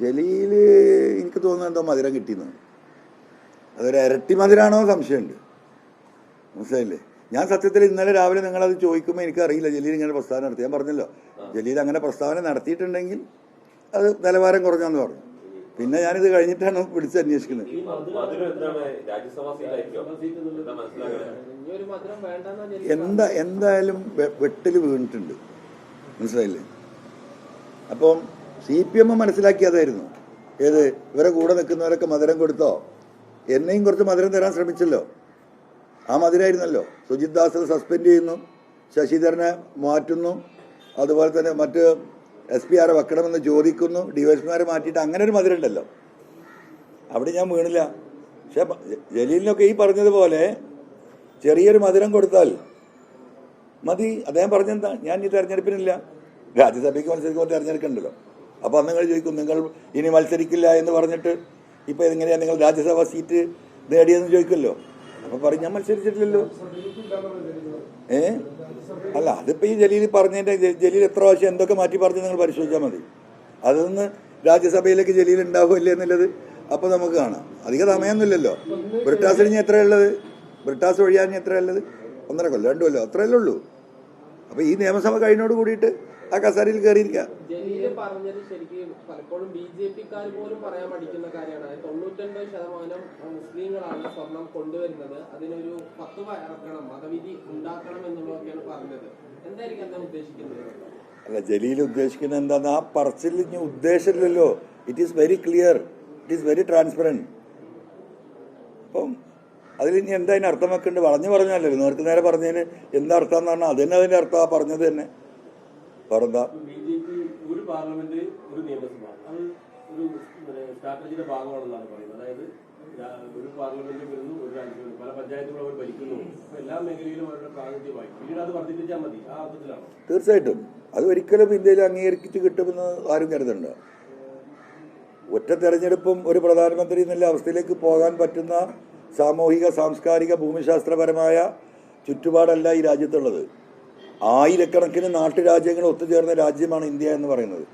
ജലീൽ എനിക്ക് തോന്നുന്നു എന്തോ മധുരം കിട്ടിയെന്ന്. അതൊരു ഇരട്ടി മധുരാണോ സംശയമുണ്ട്. മനസ്സിലായില്ലേ? ഞാൻ സത്യത്തിൽ ഇന്നലെ രാവിലെ നിങ്ങളത് ചോദിക്കുമ്പോൾ എനിക്കറിയില്ല ജലീൽ ഇങ്ങനെ പ്രസ്താവന നടത്തി. ഞാൻ പറഞ്ഞല്ലോ ജലീൽ അങ്ങനെ പ്രസ്താവന നടത്തിയിട്ടുണ്ടെങ്കിൽ അത് നിലവാരം കുറഞ്ഞെന്ന് പറഞ്ഞു. പിന്നെ ഞാനിത് കഴിഞ്ഞിട്ടാണ് വിളിച്ച് അന്വേഷിക്കുന്നത്. ഈ മധുരം എന്താണ്? രാജ്യസഭാ സീറ്റായിരിക്കും? എന്താ ജലീൽ എന്തായാലും വെട്ടിൽ വീണിട്ടുണ്ട്. മനസ്സിലായില്ലേ? അപ്പം സി പി എം മനസ്സിലാക്കിയതായിരുന്നു. ഏത്? ഇവരെ കൂടെ നിൽക്കുന്നവരൊക്കെ മധുരം കൊടുത്തോ? എന്നെയും കുറച്ച് മധുരം തരാൻ ശ്രമിച്ചല്ലോ. ആ മധുരമായിരുന്നല്ലോ സുജിത് ദാസ് സസ്പെൻഡ് ചെയ്യുന്നു. ശശിധരനെ മാറ്റുന്നു. അതുപോലെ തന്നെ മറ്റ് എസ് പി ആറെ വെക്കണമെന്ന് ചോദിക്കുന്നു. ഡിവൈഎസ്പിമാരെ മാറ്റിയിട്ട് അങ്ങനെ ഒരു മധുരം ഉണ്ടല്ലോ അവിടെ ഞാൻ വീണില്ല. പക്ഷെ ജലീലിനൊക്കെ ഈ പറഞ്ഞതുപോലെ ചെറിയൊരു മധുരം കൊടുത്താൽ മതി. അദ്ദേഹം പറഞ്ഞെന്താ? ഞാൻ ഈ തെരഞ്ഞെടുപ്പിനില്ല. രാജ്യസഭയ്ക്ക് മത്സരിക്കുമ്പോൾ തെരഞ്ഞെടുക്കണ്ടല്ലോ. അപ്പോൾ നിങ്ങൾ ചോദിക്കും നിങ്ങൾ ഇനി മത്സരിക്കില്ല എന്ന് പറഞ്ഞിട്ട് ഇപ്പോൾ ഇതെങ്ങനെയാണ് നിങ്ങൾ രാജ്യസഭാ സീറ്റ് നേടിയെന്ന് ചോദിക്കുമല്ലോ? അപ്പോൾ പറയും ഞാൻ മത്സരിച്ചിട്ടില്ലല്ലോ. ഏ? അല്ല അതിപ്പോൾ ഈ ജലീൽ പറഞ്ഞതിന്റെ ജലീൽ എത്ര പ്രാവശ്യം എന്തൊക്കെ മാറ്റി പറഞ്ഞ് നിങ്ങൾ പരിശോധിച്ചാൽ മതി. അതൊന്ന് രാജ്യസഭയിലേക്ക് ജലീൽ ഉണ്ടാവില്ല എന്നുള്ളത് അപ്പോൾ നമുക്ക് കാണാം. അധിക സമയമൊന്നുമില്ലല്ലോ. ബ്രിട്ടാസ് ഇനി എത്രയുള്ളത് ബ്രിട്ടാസ് ഒഴിയാൻ എത്രയുള്ളത് ഒന്നര കൊല്ലം രണ്ടു കൊല്ലം അത്രയല്ലേ ഉള്ളൂ. അപ്പോൾ ഈ നിയമസഭ കഴിഞ്ഞോട് കൂടിയിട്ട് ആ കസേരയിൽ കയറിയിരിക്കുക ജലീൽ പറഞ്ഞത് ശരിക്കും പലപ്പോഴും ബി ജെ പിക്കാർ പോലും പറയാൻ കാര്യമാണ്. അതായത് തൊണ്ണൂറ്റൊൻപത് ശതമാനം മുസ്ലിങ്ങളാണ് സ്വർണം കൊണ്ടുവരുന്നത്. അതിനൊരു ഇറക്കണം മതവിധി ഉണ്ടാക്കണം എന്നുള്ളതൊക്കെയാണ് പറഞ്ഞത്. എന്തായിരിക്കും എന്താ ഉദ്ദേശിക്കുന്നത്? അല്ല ജലീൽ ഉദ്ദേശിക്കുന്നത് എന്താന്ന് ആ പറച്ചിൽ ഇനി ഉദ്ദേശമില്ലല്ലോ. It is very clear it is very transparent അപ്പം അതിൽ ഇനി എന്താ അതിന് അർത്ഥം വെക്കേണ്ടത് പറഞ്ഞു പറഞ്ഞല്ലോ നേർക്ക് നേരെ പറഞ്ഞതിന് എന്താ അർത്ഥം എന്ന് പറഞ്ഞാൽ അതന്നെ അതിന്റെ അർത്ഥം ആ പറഞ്ഞത് തന്നെ. ബി ഒരു പാർലമെന്റ് ഒരു നിയമസഭ. അത് ഒരു സ്ട്രാറ്റജിയുടെ ഭാഗമാണെന്നാണ് പറയുന്നത്. അതായത് ഒരു പാർലമെന്റ് വരുന്നു ഒരു പല പഞ്ചായത്തുകളും അവർ ഭരിക്കുന്നു. അപ്പൊ എല്ലാ മേഖലയിലും അവരുടെ പ്രാതിനിധ്യമായി. പിന്നീട് അത് വർദ്ധിപ്പിച്ചാൽ മതി. ആ അർത്ഥത്തിലാണ്? തീർച്ചയായിട്ടും. അത് ഒരിക്കലും ഇന്ത്യയിൽ അംഗീകരിച്ച് കിട്ടുമെന്ന് ആരും കരുതണ്ട. ഒറ്റ തെരഞ്ഞെടുപ്പും ഒരു പ്രധാനമന്ത്രി എന്നുള്ള അവസ്ഥയിലേക്ക് പോകാൻ പറ്റുന്ന സാമൂഹിക സാംസ്കാരിക ഭൂമിശാസ്ത്രപരമായ ചുറ്റുപാടല്ല ഈ രാജ്യത്തുള്ളത്. ആയിരക്കണക്കിന് നാട്ടുരാജ്യങ്ങൾ ഒത്തുചേർന്ന രാജ്യമാണ് ഇന്ത്യ എന്ന് പറയുന്നത്.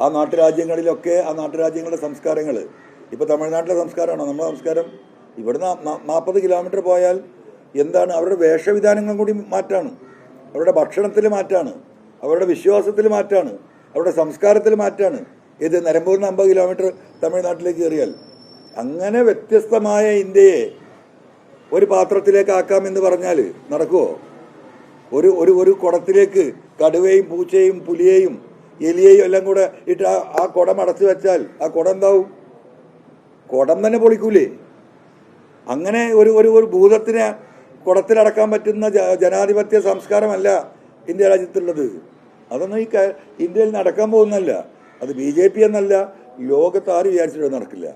ആ നാട്ടുരാജ്യങ്ങളിലൊക്കെ ആ നാട്ടുരാജ്യങ്ങളുടെ സംസ്കാരങ്ങൾ ഇപ്പോൾ തമിഴ്നാട്ടിലെ സംസ്കാരമാണോ? നമ്മുടെ സംസ്കാരം? ഇവിടുന്ന് നാൽപ്പത് കിലോമീറ്റർ പോയാൽ എന്താണ്? അവരുടെ വേഷവിധാനങ്ങൾ കൂടി മാറ്റാണ്. അവരുടെ ഭക്ഷണത്തിൽ മാറ്റാണ്. അവരുടെ വിശ്വാസത്തിൽ മാറ്റാണ്. അവരുടെ സംസ്കാരത്തിൽ മാറ്റാണ്. ഇത് നിലമ്പൂരിന് അമ്പത് കിലോമീറ്റർ തമിഴ്നാട്ടിലേക്ക് കയറിയാൽ. അങ്ങനെ വ്യത്യസ്തമായ ഇന്ത്യയെ ഒരു പാത്രത്തിലേക്ക് ആക്കാമെന്ന് പറഞ്ഞാൽ നടക്കുമോ ഒരു ഒരു ഒരു കുടത്തിലേക്ക് കടുവയും പൂച്ചയും പുലിയെയും എലിയെയും എല്ലാം കൂടെ ഇട്ട് ആ ആ കുടം അടച്ചു വെച്ചാൽ ആ കുടം എന്താവും? കുടം തന്നെ പൊളിക്കൂലേ? അങ്ങനെ ഒരു ഒരു ഒരു ഭൂതത്തിനെ കുടത്തിലടക്കാൻ പറ്റുന്ന ജനാധിപത്യ സംസ്കാരമല്ല ഇന്ത്യ രാജ്യത്തുള്ളത്. അതൊന്നും ഈ ഇന്ത്യയിൽ നടക്കാൻ പോകുന്നല്ല അത് ബി ജെ പി എന്നല്ല ലോകത്ത് ആര് വിചാരിച്ചിട്ട് നടക്കില്ല.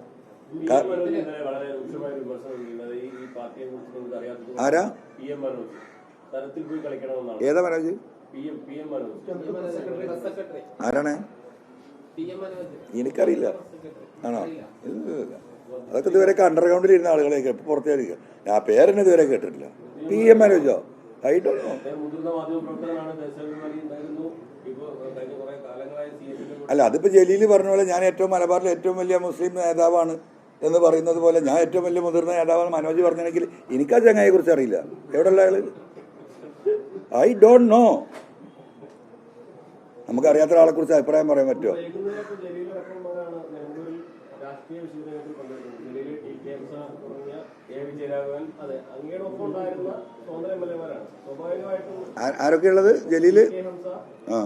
ആരാ? തരത്തിൽ പോയി കളിക്കണമെന്നാണ്. ഏതാ മനോജ് ആരാണ്? എനിക്കറിയില്ല. ആണോ. അതൊക്കെ ഇതുവരെയൊക്കെ അണ്ടർഗ്രൗണ്ടിൽ ഇരുന്ന ആളുകളെയൊക്കെ ഇപ്പൊ പുറത്തേക്ക് ഞാൻ പേരെന്നെ ഇതുവരെ കേട്ടിട്ടില്ല. പി എം മനോജോ സി അല്ല അതിപ്പോ ജലീൽ പറഞ്ഞ പോലെ ഞാൻ ഏറ്റവും മലബാറിലെ ഏറ്റവും വലിയ മുസ്ലിം നേതാവാണ് എന്ന് പറയുന്നത് പോലെ ഞാൻ ഏറ്റവും വലിയ മുതിർന്ന നേതാവാണ് മനോജ് പറഞ്ഞെങ്കിൽ എനിക്ക് ആ ചങ്ങായെ കുറിച്ച് അറിയില്ല. എവിടെയുള്ള ആൾ? ഐ ഡോണ്ട് നോ നമുക്ക് അറിയാത്ത ഒരാളെ കുറിച്ച് അഭിപ്രായം പറയാൻ പറ്റുമോ? ആരൊക്കെയുള്ളത് ജലീൽ? ആ.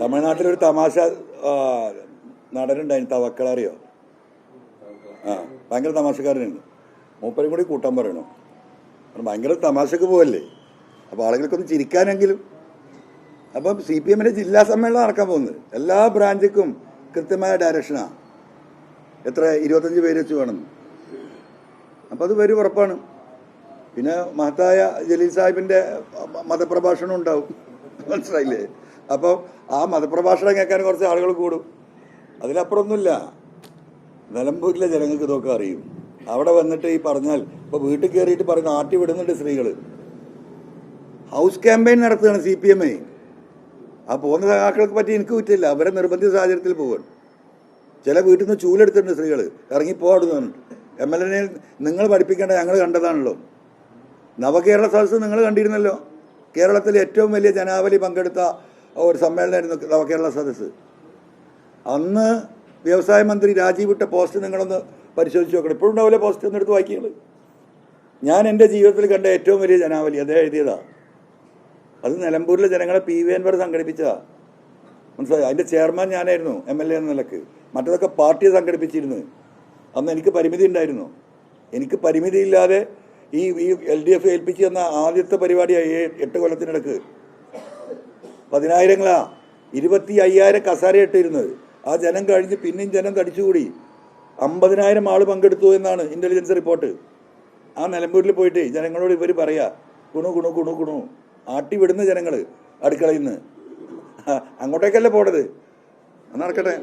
തമിഴ്നാട്ടിലൊരു തമാശ നടനുണ്ടായിരുന്നു. തവക്കളറിയോ? ആ ഭയങ്കര തമാശക്കാരനുണ്ട് മൂപ്പരും കൂടി കൂട്ടാൻ പറയണോ. കാരണം ഭയങ്കര തമാശക്ക് പോവല്ലേ? അപ്പോൾ ആളുകൾക്കൊന്ന് ചിരിക്കാനെങ്കിലും. അപ്പം സി പി എമ്മിന്റെ ജില്ലാ സമ്മേളനം നടക്കാൻ പോകുന്നത്. എല്ലാ ബ്രാഞ്ചിക്കും കൃത്യമായ ഡയറക്ഷനാണ് എത്ര? ഇരുപത്തഞ്ച് പേര് വെച്ച് വേണം. അപ്പം അത് വരും ഉറപ്പാണ്. പിന്നെ മഹത്തായ ജലീൽ സാഹിബിന്റെ മതപ്രഭാഷണം ഉണ്ടാവും. മനസ്സിലായില്ലേ? അപ്പോൾ ആ മതപ്രഭാഷണം കേൾക്കാൻ കുറച്ച് ആളുകൾ കൂടും. അതിലപ്പുറമൊന്നുമില്ല. നിലമ്പൂരിലെ ജനങ്ങൾക്ക് ഇതൊക്കെ അറിയും. അവിടെ വന്നിട്ട് ഈ പറഞ്ഞാൽ ഇപ്പോൾ വീട്ടിൽ കയറിയിട്ട് പറയുന്ന ആട്ടി വിടുന്നുണ്ട് സ്ത്രീകൾ ഹൗസ് ക്യാമ്പയിൻ നടത്തുകയാണ് സി പി എം ആ പോകുന്ന സഖാക്കൾക്ക് പറ്റി എനിക്ക് കുറ്റില്ല അവരെ നിർബന്ധിത സാഹചര്യത്തിൽ പോകും ചില വീട്ടിൽ നിന്ന് ചൂലെടുത്തിട്ടുണ്ട് സ്ത്രീകൾ ഇറങ്ങിപ്പോ അവിടെ എം എൽ എനെ നിങ്ങൾ പഠിപ്പിക്കേണ്ട ഞങ്ങൾ കണ്ടതാണല്ലോ. നവകേരള സദസ്സ് നിങ്ങൾ കണ്ടിരുന്നല്ലോ. കേരളത്തിൽ ഏറ്റവും വലിയ ജനാവലി പങ്കെടുത്ത ഒരു സമ്മേളനമായിരുന്നു നവകേരള സദസ്സ്. അന്ന് വ്യവസായ മന്ത്രി രാജീവ് ഇട്ട പോസ്റ്റ് നിങ്ങളൊന്ന് പരിശോധിച്ച് നോക്കണം. ഇപ്പോഴും ഉണ്ടാവില്ല പോസ്റ്റ് ഒന്ന് എടുത്ത് ഞാൻ എന്റെ ജീവിതത്തിൽ കണ്ട ഏറ്റവും വലിയ ജനാവലി അതേ എഴുതിയതാണ് അത് നിലമ്പൂരിലെ ജനങ്ങളെ പി വി എൻവർ സംഘടിപ്പിച്ചതാണ് മനസ്സിലായി? അതിന്റെ ചെയർമാൻ ഞാനായിരുന്നു എം എൽ എ എന്ന നിലയ്ക്ക്. മറ്റതൊക്കെ പാർട്ടിയെ സംഘടിപ്പിച്ചിരുന്നു. അന്ന് എനിക്ക് പരിമിതി ഉണ്ടായിരുന്നു. എനിക്ക് പരിമിതിയില്ലാതെ ഈ ഈ എൽ ഡി എഫ് ഏൽപ്പിച്ച് തന്ന ആദ്യത്തെ പരിപാടിയായി എട്ട് കൊല്ലത്തിനിടക്ക്. പതിനായിരങ്ങളാ. ഇരുപത്തി അയ്യായിരം കസാര ഇട്ടിരുന്നത്. ആ ജനം കഴിഞ്ഞ് പിന്നെയും ജനം തടിച്ചുകൂടി അമ്പതിനായിരം ആൾ പങ്കെടുത്തു എന്നാണ് ഇന്റലിജൻസ് റിപ്പോർട്ട് ആ നിലമ്പൂരിൽ പോയിട്ട് ജനങ്ങളോട് ഇവർ പറയാ കുണു കുണു കുണു കുണു. ആട്ടി വിടുന്ന ജനങ്ങൾ അടുക്കളയിൽ നിന്ന് അങ്ങോട്ടേക്കല്ലേ പോണത്? നടക്കട്ടെ.